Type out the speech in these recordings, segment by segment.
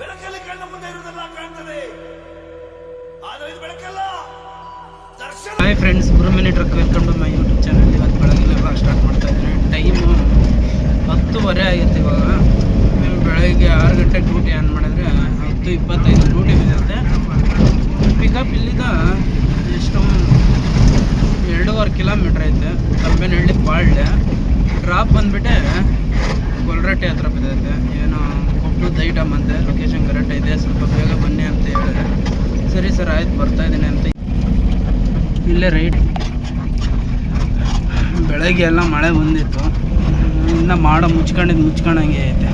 ಬೆಳಕಲ್ಲಿ ಕಣ್ಣ ಮುಂದೆ ಇರುವುದೆಲ್ಲ ಕಾಣ್ತದೆ. ಆದರೆ ಇದು ಬೆಳಕಲ್ಲ. Hi friends Guru mini truck welcome to my YouTube channel ಇವತ್ತು ಬೆಳಗ್ಗೆ ಇವಾಗ ಸ್ಟಾರ್ಟ್ ಮಾಡ್ತಾ ಇದ್ದೀನಿ. ಟೈಮು ಹತ್ತುವರೆ ಆಗಿತ್ತು ಇವಾಗ. మేము ಬೆಳಗ್ಗೆ ಆರು ಗಂಟೆಗೆ ಡ್ಯೂಟಿ ಆನ್ ಮಾಡಿದ್ರೆ ಹತ್ತು ಇಪ್ಪತ್ತೈದು ಡ್ಯೂಟಿ ಬಿದ್ದಿರುತ್ತೆ ಪಿಕಪ್ ಇಲ್ಲಿಂದ ಎಷ್ಟು ಎರಡೂವರೆ ಕಿಲೋಮೀಟ್ರ್ ಐತೆ. ಕಂಬೆನಹಳ್ಳಿ ಪಾಳ್ಯ ಡ್ರಾಪ್ ಬಂದುಬಿಟ್ಟೆ ಗೊಲ್ರಟ್ಟಿ ಹತ್ರ ಬಿದ್ದೈತೆ ಏನೋ ಕೊಪ್ಪಳದ ಐಟಮ್ ಅಂತೆ ಲೊಕೇಶನ್ ಕರೆಕ್ಟ್ ಇದೆ ಸ್ವಲ್ಪ ಬೇಗ ಬನ್ನಿ ಅಂತ ಹೇಳಿದ್ರೆ ಸರಿ ಸರ್, ಆಯ್ತು, ಬರ್ತಾ ಇದ್ದೀನಿ ಅಂತ. ಇಲ್ಲೇ ರೈಟ್ ಬೆಳಗ್ಗೆ ಎಲ್ಲ ಮಳೆ ಬಂದಿತ್ತು. ಇನ್ನು ಮಾಡ ಮುಚ್ಕೊಂಡಿದ್ದು ಮುಚ್ಕೊಂಡಂಗೆ ಐತೆ.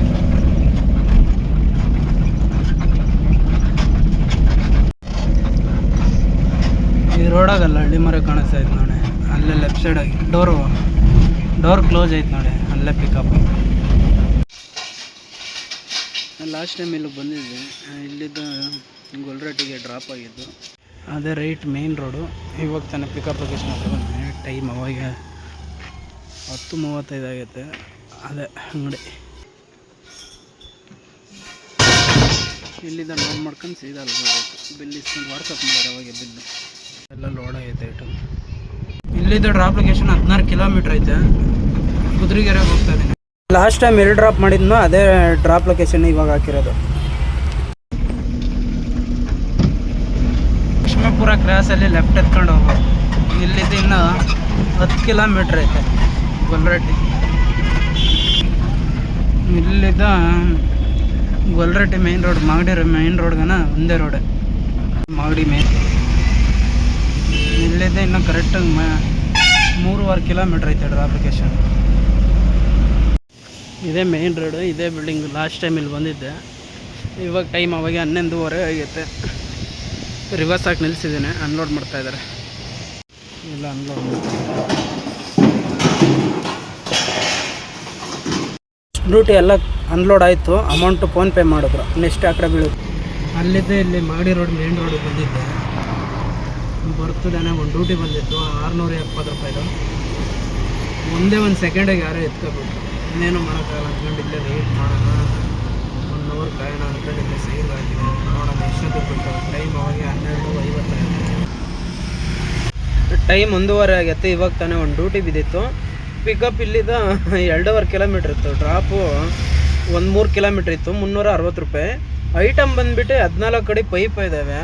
ಈ ರೋಡಾಗಲ್ಲ ಹಳ್ಳಿ ಮರ ಕಾಣಿಸ್ತಾ ಇತ್ತು ನೋಡಿ. ಅಲ್ಲೇ ಲೆಫ್ಟ್ ಸೈಡಾಗಿ ಡೋರು ಡೋರ್ ಕ್ಲೋಸ್ ಆಯ್ತು ನೋಡಿ, ಅಲ್ಲೇ ಪಿಕಪ್ ಲಾಸ್ಟ್ ಟೈಮ್ ಇಲ್ಲಿಗೆ ಬಂದಿದ್ದೆ. ಇಲ್ಲಿದ್ದು ಗೊಲ್ರಟ್ಟಿಗೆ ಡ್ರಾಪ್ ಆಗಿದ್ದು. ಅದೇ ರೈಟ್ ಮೇನ್ ರೋಡು ಇವಾಗ ತಾನೇ ಪಿಕಪ್ ಲೊಕೇಶನ್ ಹತ್ರ ಟೈಮ್ ಅವಾಗ ಹತ್ತು ಮೂವತ್ತೈದು ಆಗೈತೆ. ಅದೇ ಅಂಗಡಿ. ಇಲ್ಲಿಂದ ಲೋಡ್ ಮಾಡ್ಕೊಂಡು ಸೀದಾ ಅಲ್ಲಿ ಬಿಲ್ ಇಸ್ಕೊಂಡು ವಾಟ್ಸಪ್ ಮಾಡೋದು ಅವಾಗ ಬಿಲ್ಲು ಎಲ್ಲ ಲೋಡ್ ಆಗೈತೆ ಐಟಮ್ ಇಲ್ಲಿಂದ ಡ್ರಾಪ್ ಲೊಕೇಶನ್ ಹದಿನಾರು ಕಿಲೋಮೀಟ್ರ್ ಐತೆ. ಕುದುರೆಗೆರೆಗೆ ಹೋಗ್ತಾ ಇದ್ದೀನಿ. ಲಾಸ್ಟ್ ಟೈಮ್ ಎಲ್ಲಿ ಡ್ರಾಪ್ ಮಾಡಿದ್ನೋ, ಅದೇ ಡ್ರಾಪ್ ಲೊಕೇಶನ್ ಇವಾಗ ಹಾಕಿರೋದು. ಲಕ್ಷ್ಮೀಪುರ ಕ್ರಾಸಲ್ಲಿ ಲೆಫ್ಟ್ ಎತ್ಕೊಂಡು ಹೋಗ್ಬೋದು ಇಲ್ಲಿದ್ದು ಇನ್ನು ಹತ್ತು ಕಿಲೋಮೀಟ್ರ್ ಐತೆ ಗೊಲ್ರಟ್ಟಿ. ಇಲ್ಲಿದ್ದ Golratti main road Magadi main ರೋಡ್ಗನ ಒಂದೇ ರೋಡ್ ಮಾಗಡಿ ಮೇನ್ ಇಲ್ಲಿದ್ದ ಇನ್ನು ಕರೆಕ್ಟಾಗಿ ಮ ಮೂರುವರೆ ಕಿಲೋಮೀಟ್ರ್ ಐತೆ ಡ್ರ ಅಪ್ಲಿಕೇಶನ್ ಇದೇ ಮೇನ್ ರೋಡು ಇದೇ ಬಿಲ್ಡಿಂಗ್ ಲಾಸ್ಟ್ ಟೈಮ್ ಇಲ್ಲಿ ಬಂದಿದ್ದೆ. ಇವಾಗ ಟೈಮ್ ಅವಾಗ ಹನ್ನೊಂದುವರೆ ಆಗೈತೆ. ರಿವರ್ಸ್ ಹಾಕಿ ನಿಲ್ಲಿಸಿದ್ದೀನಿ ಅನ್ಲೋಡ್ ಮಾಡ್ತಾ ಇದ್ದಾರೆ. ಇಲ್ಲ ಅನ್ಲೋಡ್ ಡ್ಯೂಟಿ ಎಲ್ಲ ಅನ್ಲೋಡ್ ಆಯಿತು ಅಮೌಂಟು ಫೋನ್ಪೇ ಮಾಡಿದ್ರು ನೆಕ್ಸ್ಟ್ ಆ ಕಡೆ ಬೀಳುತ್ತೆ ಅಲ್ಲಿದ್ದೆ ಇಲ್ಲಿ ಮಾಡಿ ರೋಡ್ ಮೇನ್ ರೋಡಿಗೆ ಬಂದಿದ್ದೆ. ಬರ್ತದೇನೆ ಒಂದು ಡ್ಯೂಟಿ ಬಂದಿತ್ತು ಆರುನೂರ ಎಪ್ಪತ್ತು ರೂಪಾಯಿದು. ಒಂದೇ ಒಂದು ಸೆಕೆಂಡಿಗೆ ಯಾರೋ ಎತ್ಕೊಬಿಟ್ಟು ಇನ್ನೇನು ಮಾಡೋಕ್ಕಾಗಲ್ಲ ಅಂದ್ಕೊಂಡಿದ್ದೆ ವೆಯ್ಟ್ ಮಾಡೋಣ. ಒನ್ ಅವರ್ ಕಾಯೋಣ ಅಂದ್ಕೊಂಡಿದ್ದೆ ಸೇವ್ ಆಗಿದೆ. ನೋಡೋಣ ಎಷ್ಟೊತ್ತಿಗೆ ಬಿಟ್ಟು ಟೈಮ್ ಅವಾಗ ಹನ್ನೆರಡು ಐವತ್ತೈದು ಟೈಮ್ ಒಂದೂವರೆ ಆಗೈತೆ, ಇವಾಗ ತಾನೇ ಒಂದು ಡ್ಯೂಟಿ ಬಿದ್ದಿತ್ತು. ಪಿಕಪ್ ಇಲ್ಲಿದ್ದ ಎರಡೂವರೆ ಕಿಲೋಮೀಟ್ರ್ ಇತ್ತು ಡ್ರಾಪು ಒಂದು ಮೂರು ಕಿಲೋಮೀಟ್ರ್ ಇತ್ತು, ಮುನ್ನೂರ ಅರವತ್ತು ರೂಪಾಯಿ. ಐಟಮ್ ಬಂದುಬಿಟ್ಟು ಹದಿನಾಲ್ಕು ಕಡೆ ಪೈಪ್ ಇದ್ದಾವೆ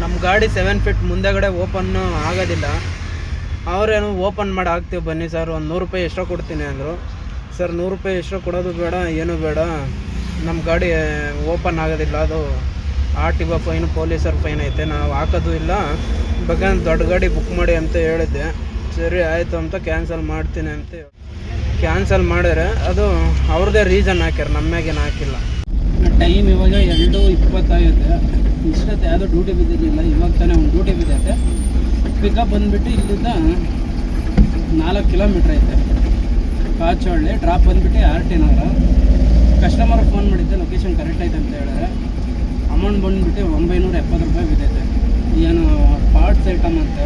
ನಮ್ಮ ಗಾಡಿ ಸೆವೆನ್ ಫೀಟ್ ಮುಂದೆಗಡೆ ಓಪನ್ನು ಆಗೋದಿಲ್ಲ. ಅವರೇನು ಓಪನ್ ಮಾಡಿ ಹಾಕ್ತೀವಿ ಬನ್ನಿ ಸರ್ ಒಂದು ನೂರು ರೂಪಾಯಿ ಎಷ್ಟೋ ಕೊಡ್ತೀನಿ ಅಂದರು. ಸರ್ ನೂರು ರೂಪಾಯಿ ಎಷ್ಟೋ ಕೊಡೋದು ಬೇಡ, ಏನೂ ಬೇಡ. ನಮ್ಮ ಗಾಡಿ ಓಪನ್ ಆಗೋದಿಲ್ಲ, ಅದು ಒ ಫೈನ್ ಪೊಲೀಸರ್ ಫೈನ್ ಐತೆ. ನಾವು ಹಾಕೋದು ಇಲ್ಲ. ಬಗ್ಗೆ ದೊಡ್ಡ ಗಾಡಿ ಬುಕ್ ಮಾಡಿ ಅಂತ ಹೇಳಿದ್ದೆ. ಸರಿ, ಆಯಿತು ಅಂತ ಕ್ಯಾನ್ಸಲ್ ಮಾಡ್ತೀನಿ ಅಂತ ಕ್ಯಾನ್ಸಲ್ ಮಾಡಿದ್ರೆ ಅದು ಅವ್ರದ್ದೇ ರೀಸನ್ ಹಾಕ್ಯಾರ ನಮ್ಮ್ಯಾಗೇನು ಹಾಕಿಲ್ಲ. ಟೈಮ್ ಇವಾಗ ಎರಡು ಇಪ್ಪತ್ತಾಗುತ್ತೆ ಇಷ್ಟೊತ್ತು ಯಾವುದೋ ಡ್ಯೂಟಿ ಬಿದ್ದಿರಲಿಲ್ಲ. ಇವಾಗ ತಾನೇ ಒಂದು ಡ್ಯೂಟಿ ಬಿದ್ದೈತೆ. ಪಿಕಪ್ ಬಂದುಬಿಟ್ಟು ಇಲ್ಲಿಂದ ನಾಲ್ಕು ಕಿಲೋಮೀಟ್ರ್ ಐತೆ. ಕಾಚೋಳ್ಳಿ ಡ್ರಾಪ್ ಬಂದುಬಿಟ್ಟು R T Nagar. Customer phone ಮಾಡಿದ್ದೆ ಲೊಕೇಶನ್ ಕರೆಕ್ಟ್ ಐತೆ ಅಂತ ಹೇಳಿದ್ರೆ. ಎಪ್ಪತ್ತು ಏನು ಪಾರ್ಟ್ಸ್ ಐಟಮ್ ಅಂತೆ.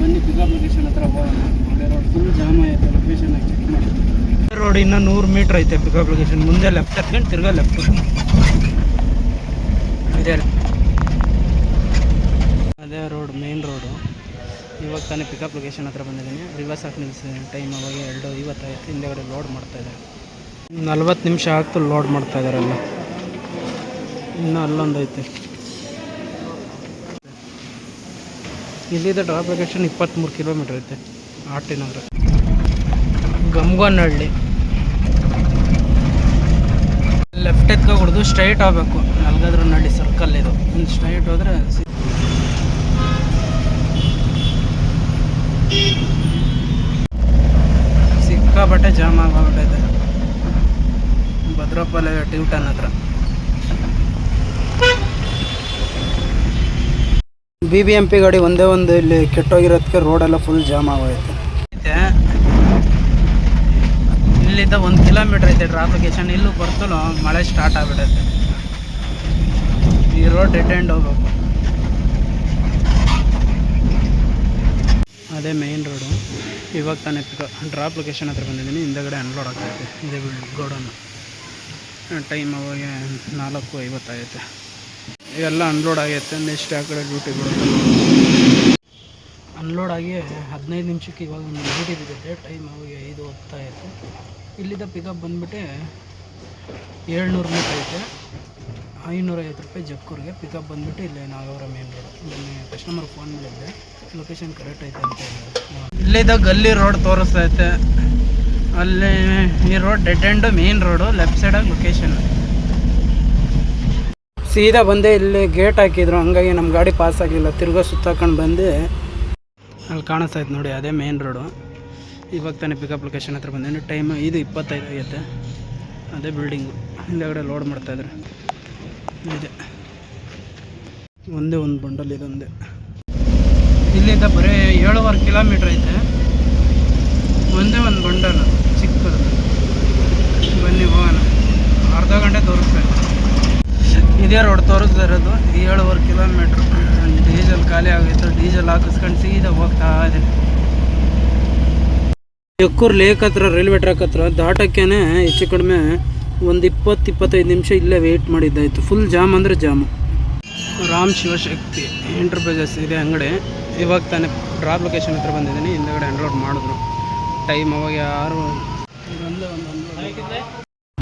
ಬನ್ನಿ ಪಿಕಪ್ ಲೊಕೇಶನ್ ಹತ್ರ ಹೋಗೋಣ. ಒಳ್ಳೆ ರೋಡ್ ಫುಲ್ ಜಾಮ್ ಐತೆ ಲೊಕೇಶನ್ ಚೆಕ್ ಮಾಡಿ. ರೋಡ್ ಇನ್ನೂ ನೂರು ಮೀಟ್ರ್ ಐತೆ ಪಿಕಪ್ ಲೊಕೇಶನ್ ಮುಂದೆ ಲೆಫ್ಟ್ ಹತ್ಕೊಂಡು ತಿರ್ಗಾ ಲೆಫ್ಟ್ ಇದೆ ಅದೇ ರೋಡ್ ಮೇನ್ ರೋಡು ಇವಾಗ ತಾನೇ ಪಿಕಪ್ ಲೊಕೇಶನ್ ಹತ್ರ ಬಂದಿದ್ದೀನಿ. ರಿವರ್ಸ್ ಹಾಕಿ ನಿಲ್ಸಿದ್ದೀನಿ ಟೈಮ್ ಅವಾಗ ಎರಡು ಇವತ್ತಾಯಿತು ಹಿಂದೆಗಡೆ ಲೋಡ್ ಮಾಡ್ತಾ ಇದ್ದಾರೆ. ನಲ್ವತ್ತು ನಿಮಿಷ ಆಗ್ತು ಲೋಡ್ ಮಾಡ್ತಾ ಇದ್ದಾರೆ ಎಲ್ಲ. ಇನ್ನೂ ಅಲ್ಲೊಂದು ಇಲ್ಲಿದೆ ಡ್ರಾಪ್ ಲೊಕೇಶನ್ ಇಪ್ಪತ್ತ್ಮೂರು ಕಿಲೋಮೀಟ್ರ್ ಐತೆ ಆಟ ನಗರ ಗಮ್ಗನಹಳ್ಳಿ. ಲೆಫ್ಟ್ ಎತ್ಕೊ ಹೊಡೆದು ಸ್ಟ್ರೈಟ್ ಆಗಬೇಕು ನಲ್ಗಾದ್ರೂ ನಳ್ಳಿ ಸರ್ಕಲ್ ಇದು. ಒಂದು ಸ್ಟ್ರೈಟ್ ಹೋದರೆ ಸಿಕ್ಕಾಪಟ್ಟೆ ಜಾಮ್ ಆಗೋಗ್ಬಿಟ್ಟೈತೆ ಭದ್ರಪ್ಪಲೆ ಟ್ಯೂಟನ್ ಹತ್ರ ಬಿ ಬಿ ಎಂ ಪಿ ಗಾಡಿ ಒಂದೇ ಒಂದು ಇಲ್ಲಿ ಕೆಟ್ಟೋಗಿರೋದಕ್ಕೆ ರೋಡೆಲ್ಲ ಫುಲ್ ಜಾಮ್ ಆಗೋಯ್ತು. ಇಲ್ಲಿಂದ ಒಂದು ಕಿಲೋಮೀಟ್ರ್ ಐತೆ ಡ್ರಾಪ್ ಲೊಕೇಶನ್ ಇಲ್ಲೂ ಬರ್ತಲೂ ಮಳೆ ಸ್ಟಾರ್ಟ್ ಆಗಿಬಿಡುತ್ತೆ. ಈ ರೋಡ್ ಡಿಟೆಂಡ್ ಹೋಗ್ಬೇಕು. ಅದೇ ಮೇನ್ ರೋಡು ಇವಾಗ ತಾನೆ ಡ್ರಾಪ್ ಲೊಕೇಶನ್ ಹತ್ರ ಬಂದಿದ್ದೀನಿ. ಹಿಂದೆಗಡೆ ಅನ್ಲೋಡ್ ಆಗ್ತೈತೆ ಇದೇ. ಗೋಡನ್ನು ಟೈಮ್ ಅವಾಗ ನಾಲ್ಕು ಐವತ್ತಾಗೈತೆ ಎಲ್ಲ ಅನ್ಲೋಡ್ ಆಗೈತೆ ನೆಕ್ಸ್ಟ್ ಆ ಕಡೆ ಡ್ಯೂಟಿ ಬರುತ್ತೆ ಅನ್ಲೋಡ್ ಆಗಿ ಹದಿನೈದು ನಿಮಿಷಕ್ಕೆ ಇವಾಗ ಒಂದು ಡ್ಯೂಟಿ ಬಿದ್ದೈತೆ. ಟೈಮ್ ಅವಾಗ ಐದು ಇತ್ತು. ಇಲ್ಲಿದ್ದ ಪಿಕಪ್ ಬಂದುಬಿಟ್ಟು ಏಳ್ನೂರು ಮೀಟರ್ ಐತೆ. ಐನೂರೈವತ್ತು ರೂಪಾಯಿ ಜಕ್ಕೂರಿಗೆ ಪಿಕಪ್ ಬಂದುಬಿಟ್ಟು ಇಲ್ಲೇ ನಾಗವರ ಮೇನ್ ರೋಡ್ ಇಲ್ಲಿ ಕಸ್ಟಮರ್ ಫೋನ್ ಮಾಡಿದ್ದೆ. ಲೊಕೇಶನ್ ಕರೆಕ್ಟ್ ಐತೆ ಅಂತ ಹೇಳಿದ್ರು. ಇಲ್ಲಿದ್ದ ಗಲ್ಲಿ ರೋಡ್ ತೋರಿಸ್ತೈತೆ. ಅಲ್ಲಿ ಈ road dead end main road left ಸೈಡಾಗಿ location ಸೀದಾ ಬಂದೆ ಇಲ್ಲಿ ಗೇಟ್ ಹಾಕಿದ್ರು. ಹಂಗಾಗಿ ನಮ್ಮ ಗಾಡಿ ಪಾಸ್ ಆಗಿಲ್ಲ. ತಿರ್ಗಾ ಸುತ್ತಾಕೊಂಡು ಬಂದು ಅಲ್ಲಿ ಕಾಣಿಸ್ತೈತೆ ನೋಡಿ, ಅದೇ ಮೇನ್ ರೋಡು ಇವಾಗ ತಾನೇ ಪಿಕಪ್ ಲೊಕೇಶನ್ ಹತ್ರ ಬಂದೇನು ಟೈಮ್ ಇದು ಇಪ್ಪತ್ತೈದು ಆಗೈತೆ ಅದೇ ಬಿಲ್ಡಿಂಗು ಹಿಂದೆಗಡೆ ಲೋಡ್ ಮಾಡ್ತಾಯಿದ್ರು ಇದೆ. ಒಂದೇ ಒಂದು ಬಂಡಲ್ ಇದೊಂದೇ ಇಲ್ಲಿಂದ ಬರೀ ಏಳುವರೆ ಕಿಲೋಮೀಟ್ರ್ ಐತೆ. ಒಂದೇ ಒಂದು ಬಂಡಲ್ ಚಿಕ್ಕದು. ಬನ್ನಿ ಹೋಗೋಣ. ಅರ್ಧ ಗಂಟೆ ಇದೇ ರೋಡ್ ತೋರಿಸ್ತಾ ಇರೋದು. ಏಳುವರೆ ಕಿಲೋಮೀಟ್ರ್ ಡೀಸೆಲ್ ಖಾಲಿ ಆಗೈತೆ. ಡೀಸೆಲ್ ಹಾಕಿಸ್ಕೊಂಡು ಸೀದಾ ಹೋಗ್ತಾ ಇದೆ. ಎಕ್ಕೂರು ಲೇಕ್ ಹತ್ರ ರೈಲ್ವೆ ಟ್ರ್ಯಾಕ್ ಹತ್ರ ದಾಟಕ್ಕೇನೆ ಹೆಚ್ಚು ಕಡಿಮೆ ಒಂದು ಇಪ್ಪತ್ತು, ಇಪ್ಪತ್ತೈದು ನಿಮಿಷ ಇಲ್ಲೇ ವೆಯ್ಟ್ ಮಾಡಿದ್ದಾಯಿತು. ಫುಲ್ ಜಾಮ್ ಅಂದರೆ ಜಾಮು ರಾಮ್ ಶಿವಶಕ್ತಿ ಎಂಟರ್ಪ್ರೈಸಸ್ ಇದೆ ಅಂಗಡಿ. ಇವಾಗ ತಾನೇ ಡ್ರಾಪ್ ಲೊಕೇಶನ್ ಹತ್ರ ಬಂದಿದ್ದೀನಿ. ಹಿಂದೆಗಡೆ ಅನ್ಲೋಡ್ ಮಾಡಿದ್ರು. ಟೈಮ್ ಅವಾಗ ಯಾರು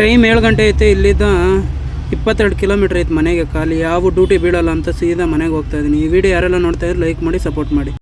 ಟೈಮ್ ಏಳು ಗಂಟೆ ಐತೆ ಇಲ್ಲಿದ್ದ. ಇಪ್ಪತ್ತೆರಡು ಕಿಲೋಮೀಟ್ರ್ ಐತೆ ಮನೆಗೆ, ಖಾಲಿ ಯಾವ ಡ್ಯೂಟಿ ಬೀಳಲ್ಲ ಅಂತ ಸೀದಾ ಮನೆಗೆ ಹೋಗ್ತಾ ಇದ್ದೀನಿ. ಈ ವಿಡಿಯೋ ಯಾರೆಲ್ಲ ನೋಡ್ತಾ ಇದ್ರೆ ಲೈಕ್ ಮಾಡಿ ಸಪೋರ್ಟ್ ಮಾಡಿ.